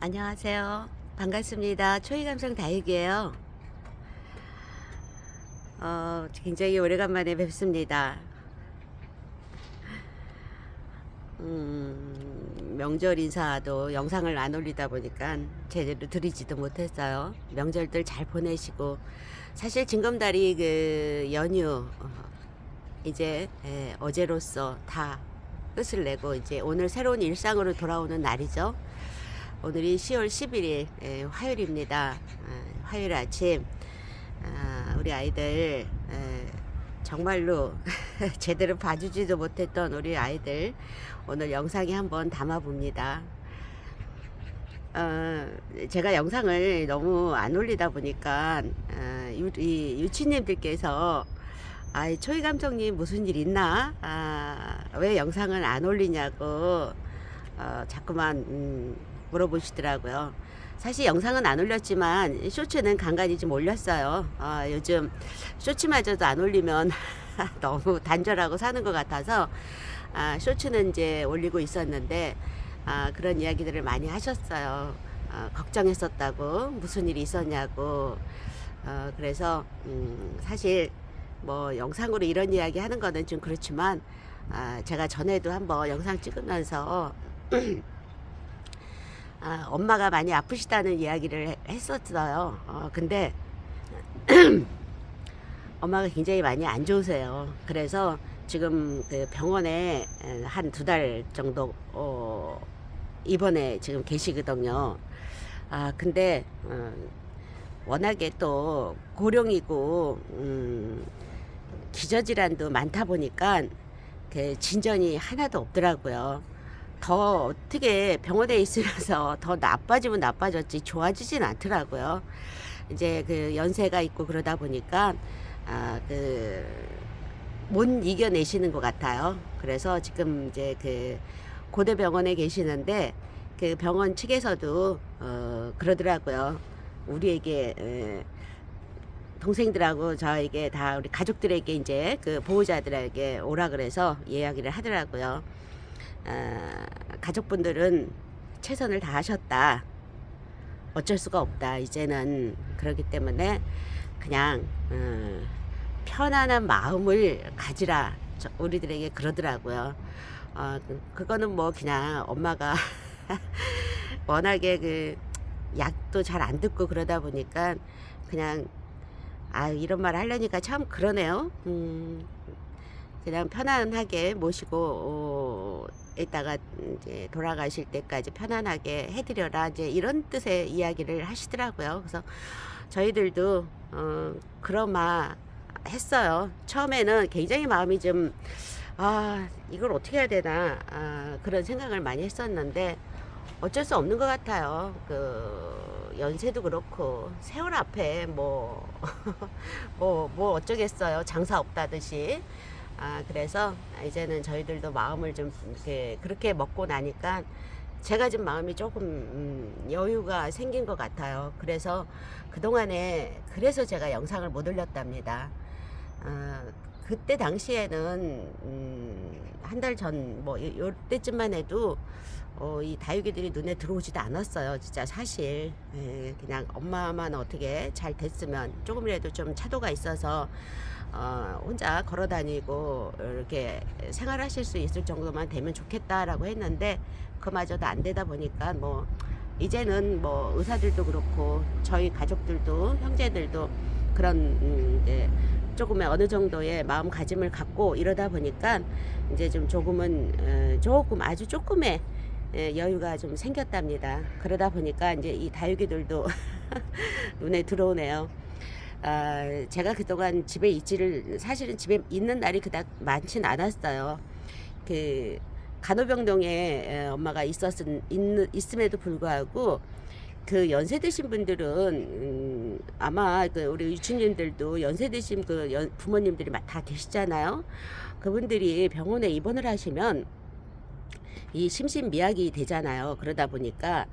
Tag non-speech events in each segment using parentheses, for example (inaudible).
안녕하세요. 반갑습니다. 초이감성 다육이에요. 어, 굉장히 오래간만에 뵙습니다. 음, 명절 인사도 영상을 안 올리다 보니까 제대로 드리지도 못했어요. 명절들 잘 보내시고 사실 징검다리 그 연휴 어, 이제 예, 어제로서 다 끝을 내고 이제 오늘 새로운 일상으로 돌아오는 날이죠. 오늘이 10월 11일 예, 화요일입니다. 아, 화요일 아침 아, 우리 아이들 예, 정말로 (laughs) 제대로 봐주지도 못했던 우리 아이들 오늘 영상에 한번 담아봅니다. 어, 제가 영상을 너무 안 올리다 보니까 이 유치님들께서 아이 초이 감독님 무슨 일 있나? 아, 왜 영상을 안 올리냐고 어, 자꾸만 음, 물어보시더라고요. 사실 영상은 안 올렸지만 쇼츠는 간간히 좀 올렸어요. 아, 요즘 쇼츠마저도 안 올리면 (laughs) 너무 단절하고 사는 것 같아서 아, 쇼츠는 이제 올리고 있었는데 아, 그런 이야기들을 많이 하셨어요. 아, 걱정했었다고 무슨 일이 있었냐고. 어, 그래서 음, 사실 뭐 영상으로 이런 이야기 하는 거는 좀 그렇지만 아, 제가 전에도 한번 영상 찍으면서 (clears throat) 아, 엄마가 많이 아프시다는 이야기를 해- 했었어요. 어, 근데 (clears throat) 엄마가 굉장히 많이 안 좋으세요. 그래서 지금 그 병원에 한 두 달 정도 어, 입원해 지금 계시거든요. 아 근데 어, 워낙에 또 고령이고 음, 기저질환도 많다 보니까 그 진전이 하나도 없더라고요. 더 어떻게 병원에 있으면서 더 나빠지면 나빠졌지 좋아지진 않더라고요. 이제 그 연세가 있고 그러다 보니까 아 그 못 이겨내시는 것 같아요. 그래서 지금 이제 그 고대병원에 계시는데 그 병원 측에서도 어 그러더라고요. 우리에게 에, 동생들하고 저에게 다 우리 가족들에게 이제 그 보호자들에게 오라 그래서 이야기를 하더라고요. 아, 가족분들은 최선을 다하셨다. 어쩔 수가 없다. 이제는 그렇기 때문에 그냥 어, 편안한 마음을 가지라. 저- 우리들에게 그러더라고요. 어, 그- 그거는 뭐 그냥 엄마가 (laughs) 워낙에 그 약도 잘 안 듣고 그러다 보니까 그냥 아 이런 말 하려니까 참 그러네요. 음, 그냥 편안하게 모시고 어, 있다가 이제 돌아가실 때까지 편안하게 해드려라 이제 이런 뜻의 이야기를 하시더라고요. 그래서 저희들도 어, 그러마 했어요. 처음에는 굉장히 마음이 좀 아, 이걸 어떻게 해야 되나 아, 그런 생각을 많이 했었는데 어쩔 수 없는 것 같아요. 그 연세도 그렇고 세월 앞에 뭐 (laughs) 뭐, 뭐 어쩌겠어요. 장사 없다듯이. 아, 그래서 이제는 저희들도 마음을 좀 이렇게 그렇게 먹고 나니까 제가 좀 마음이 조금 음, 여유가 생긴 것 같아요. 그래서 그동안에 그래서 제가 영상을 못 올렸답니다. 아, 그때 당시에는 음, 한 달 전뭐 요때쯤만 해도 어, 이 다육이들이 눈에 들어오지도 않았어요. 진짜 사실 예, 그냥 엄마만 어떻게 잘 됐으면 조금이라도 좀 차도가 있어서 어, 혼자 걸어 다니고 이렇게 생활하실 수 있을 정도만 되면 좋겠다라고 했는데 그마저도 안 되다 보니까 뭐 이제는 뭐 의사들도 그렇고 저희 가족들도 형제들도 그런 음, 이제 조금의 어느 정도의 마음가짐을 갖고 이러다 보니까 이제 좀 조금은 어, 조금 아주 조금의 예, 여유가 좀 생겼답니다. 그러다 보니까 이제 이 다육이들도 (laughs) 눈에 들어오네요. 아, 제가 그동안 집에 있지를 사실은 집에 있는 날이 그닥 많진 않았어요. 그 간호병동에 에, 엄마가 있었은 있는, 있음에도 불구하고 그 연세 드신 분들은 음, 아마 그 우리 유치님들도 연세 드신 그 연- 부모님들이 마- 다 계시잖아요. 그분들이 병원에 입원을 하시면 이 심신미약이 되잖아요. 그러다 보니까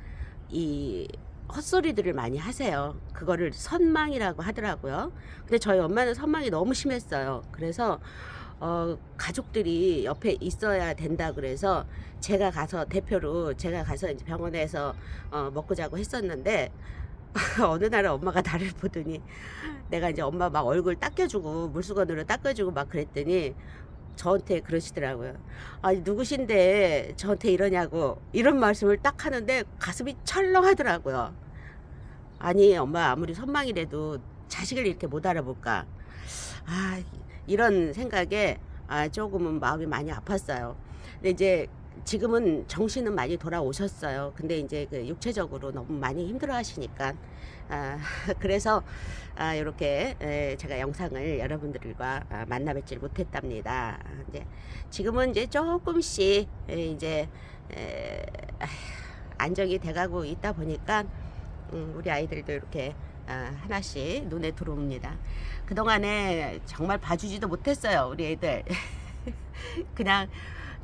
이 헛소리들을 많이 하세요. 그거를 선망이라고 하더라고요. 근데 저희 엄마는 선망이 너무 심했어요. 그래서 어, 가족들이 옆에 있어야 된다 그래서 제가 가서 대표로 제가 가서 이제 병원에서 어, 먹고 자고 했었는데 (laughs) 어느 날 엄마가 나를 보더니 내가 이제 엄마 막 얼굴 닦여주고 물수건으로 닦여주고 막 그랬더니 저한테 그러시더라고요. 아니 누구신데 저한테 이러냐고 이런 말씀을 딱 하는데 가슴이 철렁하더라고요. 아니 엄마 아무리 선망이라도 자식을 이렇게 못 알아볼까? 아 이런 생각에 아 조금은 마음이 많이 아팠어요. 근데 이제 지금은 정신은 많이 돌아오셨어요. 근데 이제 그 육체적으로 너무 많이 힘들어 하시니까 아, (laughs) 그래서 아, 이렇게 에, 제가 영상을 여러분들과 아, 만나 뵙질 못했답니다. 아, 이제 지금은 이제 조금씩 에, 이제 에, 안정이 돼가고 있다 보니까 음, 우리 아이들도 이렇게 아, 하나씩 눈에 들어옵니다. 그동안에 정말 봐주지도 못했어요, 우리 애들. (laughs) 그냥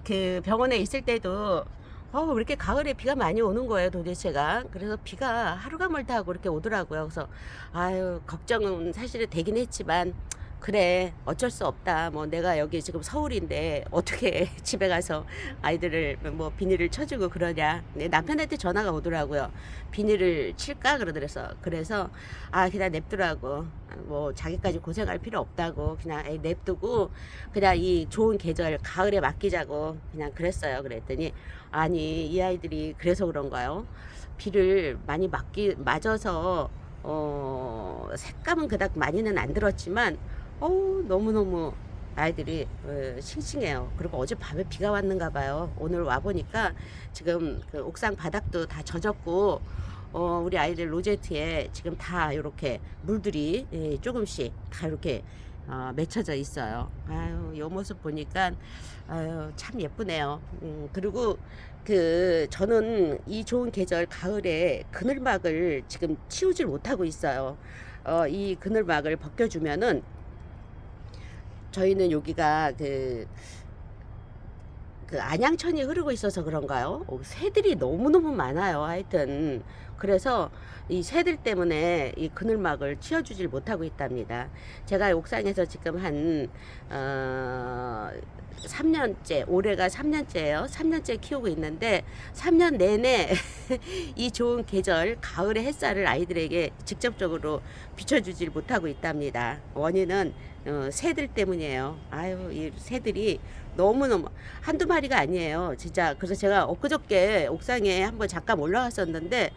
그 병원에 있을 때도 어, 왜 이렇게 가을에 비가 많이 오는 거예요, 도대체가. 그래서 비가 하루가 멀다 하고 이렇게 오더라고요. 그래서, 아유, 걱정은 사실은 되긴 했지만, 그래, 어쩔 수 없다. 뭐, 내가 여기 지금 서울인데, 어떻게 (laughs) 집에 가서 아이들을 뭐, 비닐을 쳐주고 그러냐. 내 남편한테 전화가 오더라고요. 비닐을 칠까? 그러더래서. 그래서, 아, 그냥 냅두라고. 뭐, 자기까지 고생할 필요 없다고. 그냥 냅두고, 그냥 이 좋은 계절, 가을에 맡기자고. 그냥 그랬어요. 그랬더니, 아니 이 아이들이 그래서 그런가요? 비를 많이 맞기 맞아서 어 색감은 그닥 많이는 안 들었지만 어우 너무 너무 아이들이 어, 싱싱해요. 그리고 어제 밤에 비가 왔는가 봐요. 오늘 와 보니까 지금 그 옥상 바닥도 다 젖었고 어, 우리 아이들 로제트에 지금 다 이렇게 물들이 예, 조금씩 다 이렇게 어, 맺혀져 있어요. 아유, 요 모습 보니까 아유, 참 예쁘네요. 음, 그리고 그 저는 이 좋은 계절 가을에 그늘막을 지금 치우질 못하고 있어요. 어, 이 그늘막을 벗겨주면은 저희는 여기가 그, 그 안양천이 흐르고 있어서 그런가요? 어, 새들이 너무너무 많아요. 하여튼. 그래서 이 새들 때문에 이 그늘막을 치워주질 못하고 있답니다. 제가 옥상에서 지금 한, 어, 3년째, 올해가 3년째예요. 3년째 키우고 있는데 3년 내내 (laughs) 이 좋은 계절 가을의 햇살을 아이들에게 직접적으로 비춰주질 못하고 있답니다. 원인은 어, 새들 때문이에요. 아유, 이 새들이 너무너무 한두 마리가 아니에요. 진짜 그래서 제가 엊그저께 옥상에 한번 잠깐 올라갔었는데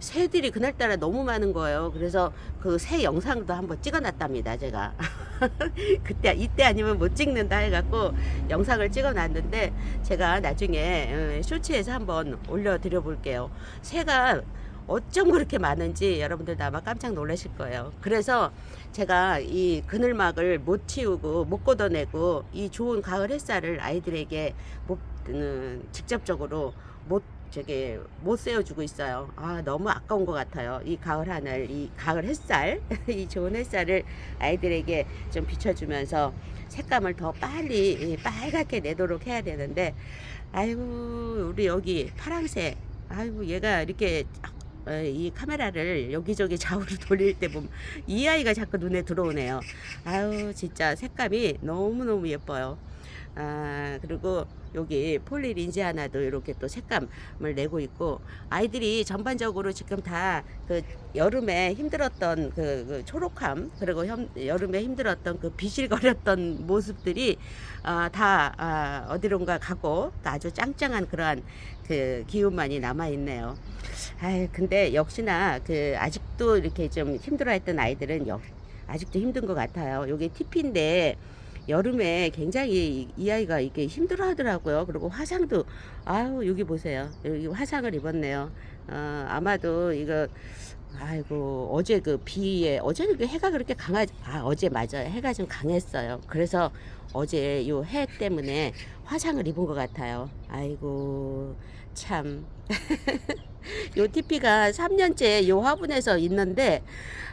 새들이 그날따라 너무 많은 거예요. 그래서 그 새 영상도 한번 찍어놨답니다. 제가 (laughs) 그때 이때 아니면 못 찍는다 해갖고 영상을 찍어놨는데 제가 나중에 어, 쇼츠에서 한번 올려드려 볼게요. 새가 어쩜 그렇게 많은지 여러분들도 아마 깜짝 놀라실 거예요. 그래서 제가 이 그늘막을 못 치우고 못 걷어내고 이 좋은 가을 햇살을 아이들에게 못, 음, 직접적으로 못 저기 못 세워주고 있어요. 아 너무 아까운 것 같아요. 이 가을 하늘, 이 가을 햇살, (laughs) 이 좋은 햇살을 아이들에게 좀 비춰주면서 색감을 더 빨리 이 빨갛게 내도록 해야 되는데, 아이고 우리 여기 파랑새, 아이고 얘가 이렇게 어, 이 카메라를 여기저기 좌우로 (laughs) 돌릴 때 보면 이 아이가 자꾸 눈에 들어오네요. 아유 진짜 색감이 너무 너무 예뻐요. 아 그리고 여기 폴리린지 하나도 이렇게 또 색감을 내고 있고 아이들이 전반적으로 지금 다 그 여름에 힘들었던 그, 그 초록함 그리고 현, 여름에 힘들었던 그 비실거렸던 모습들이 아, 다 아, 어디론가 가고 또 아주 짱짱한 그러한 그 기운만이 남아 있네요. 아 근데 역시나 그 아직도 이렇게 좀 힘들어했던 아이들은 역, 아직도 힘든 것 같아요. 요게 TP인데 여름에 굉장히 이, 이 아이가 이게 힘들어 하더라고요. 그리고 화상도, 아유, 여기 보세요. 여기 화상을 입었네요. 어, 아마도 이거, 아이고, 어제 그 비에, 어제는 그 해가 그렇게 강하지, 아, 어제 맞아요. 해가 좀 강했어요. 그래서 어제 요 해 때문에 화상을 입은 것 같아요. 아이고, 참. (laughs) 요 TP가 3년째 요 화분에서 있는데,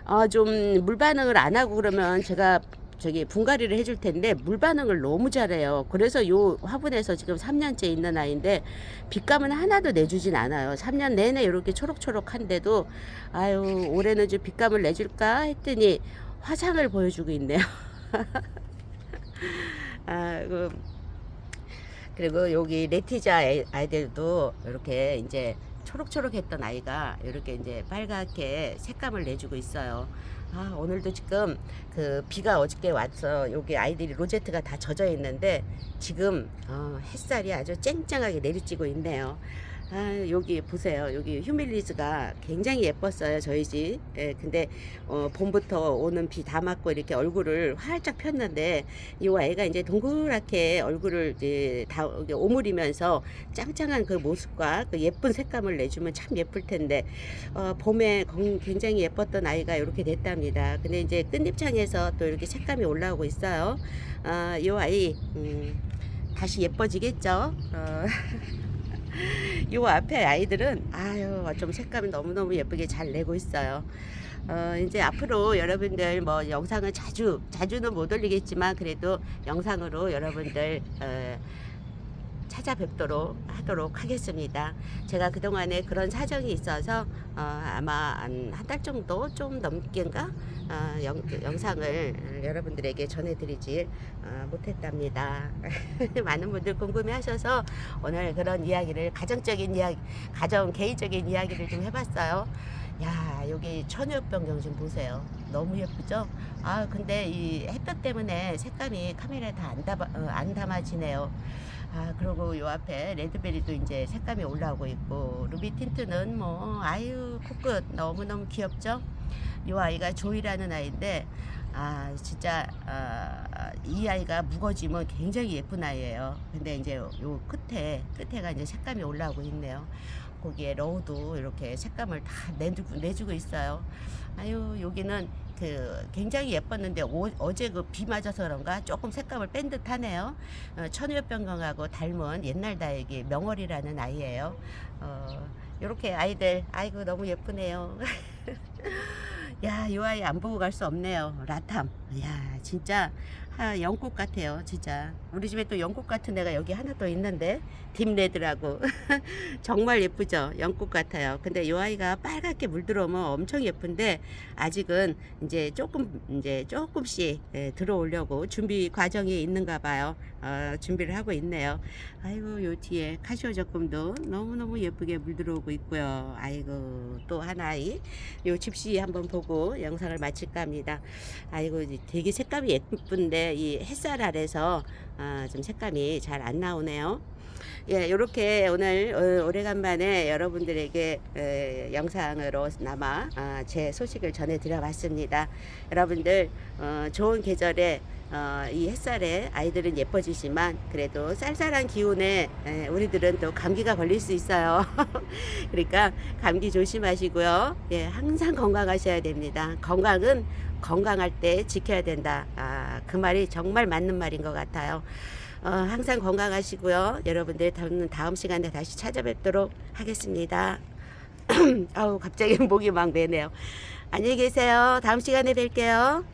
어, 좀 물 반응을 안 하고 그러면 제가 저기 분갈이를 해줄 텐데 물 반응을 너무 잘해요. 그래서 요 화분에서 지금 3년째 있는 아이인데 빛감은 하나도 내주진 않아요. 3년 내내 이렇게 초록초록한데도 아유 올해는 좀 빛감을 내줄까 했더니 화상을 보여주고 있네요. (laughs) 아, 그, 그리고 여기 레티자 아이- 아이들도 이렇게 이제 초록초록했던 아이가 이렇게 이제 빨갛게 색감을 내주고 있어요. 아, 오늘도 지금 그 비가 어저께 와서 여기 아이들이 로제트가 다 젖어 있는데 지금 어, 햇살이 아주 쨍쨍하게 내리쬐고 있네요. 아, 여기 보세요. 여기 휴밀리즈가 굉장히 예뻤어요. 저희 집. 예, 근데 어, 봄부터 오는 비 다 맞고 이렇게 얼굴을 활짝 폈는데 이 애가 이제 동그랗게 얼굴을 이제 다 오므리면서 짱짱한 그 모습과 그 예쁜 색감을 내주면 참 예쁠 텐데 어, 봄에 건- 굉장히 예뻤던 아이가 이렇게 됐답니다. 근데 이제 끝잎창에서 또 이렇게 색감이 올라오고 있어요. 어, 이 아이 음, 다시 예뻐지겠죠. 어. (laughs) 요 앞에 아이들은 아유 좀 색감이 너무너무 예쁘게 잘 내고 있어요. 어, 이제 앞으로 여러분들 뭐 영상을 자주 자주는 못 올리겠지만 그래도 영상으로 여러분들 어, 찾아뵙도록 하도록 하겠습니다. 제가 그동안에 그런 사정이 있어서 어, 아마 한한달 정도 좀 넘게인가 어, 영, 영상을 여러분들에게 전해드리지 어, 못했답니다. (laughs) 많은 분들 궁금해하셔서 오늘 그런 이야기를 가정적인 이야기, 가정 개인적인 이야기를 좀 해봤어요. 야 여기 천엽변경 좀 보세요. 너무 예쁘죠? 아 근데 이 햇볕 때문에 색감이 카메라에 다 안 담아 어, 안 담아지네요. 아 그리고 요 앞에 레드베리도 이제 색감이 올라오고 있고 루비 틴트는 뭐 아유 코끝 너무 너무 귀엽죠? 요 아이가 조이라는 아이인데 아 진짜 아, 이 아이가 묵어지면 굉장히 예쁜 아이예요. 근데 이제 요 끝에 끝에가 이제 색감이 올라오고 있네요. 거기에 러우도 이렇게 색감을 다 내주고, 내주고 있어요. 아유 여기는 그 굉장히 예뻤는데 오- 어제 그 비 맞아서 그런가 조금 색감을 뺀 듯하네요. 어, 천유변경하고 닮은 옛날 다육이 명월이라는 아이예요. 어, 이렇게 아이들 아이고 너무 예쁘네요. (laughs) 야, 이 아이 안 보고 갈 수 없네요. 라탐. 야, 진짜 아, 영국 같아요, 진짜. 우리 집에 또 영국 같은 애가 여기 하나 더 있는데 딥레드라고 (laughs) 정말 예쁘죠? 영국 같아요. 근데 이 아이가 빨갛게 물들어오면 엄청 예쁜데 아직은 이제 조금 이제 조금씩 예, 들어오려고 준비 과정이 있는가 봐요. 어, 준비를 하고 있네요. 아이고 요 뒤에 카시오 적금도 너무너무 예쁘게 물들어오고 있고요. 아이고 또 하나의 요 집시 한번 보고 영상을 마칠까 합니다. 아이고 되게 색감이 예쁜데 이 햇살 아래서 아, 좀 색감이 잘 안 나오네요. 예, 이렇게 오늘 어, 오래간만에 여러분들에게 에, 영상으로 남아 아, 제 소식을 전해드려 봤습니다. 여러분들 어, 좋은 계절에 어, 이 햇살에 아이들은 예뻐지지만 그래도 쌀쌀한 기온에 에, 우리들은 또 감기가 걸릴 수 있어요. (laughs) 그러니까 감기 조심하시고요. 예, 항상 건강하셔야 됩니다. 건강은 건강할 때 지켜야 된다. 아, 그 말이 정말 맞는 말인 것 같아요. 어, 항상 건강하시고요. 여러분들 다음, 다음 시간에 다시 찾아뵙도록 하겠습니다. (clears throat) 아우, 갑자기 (laughs) 목이 막 메네요. 안녕히 계세요. 다음 시간에 뵐게요.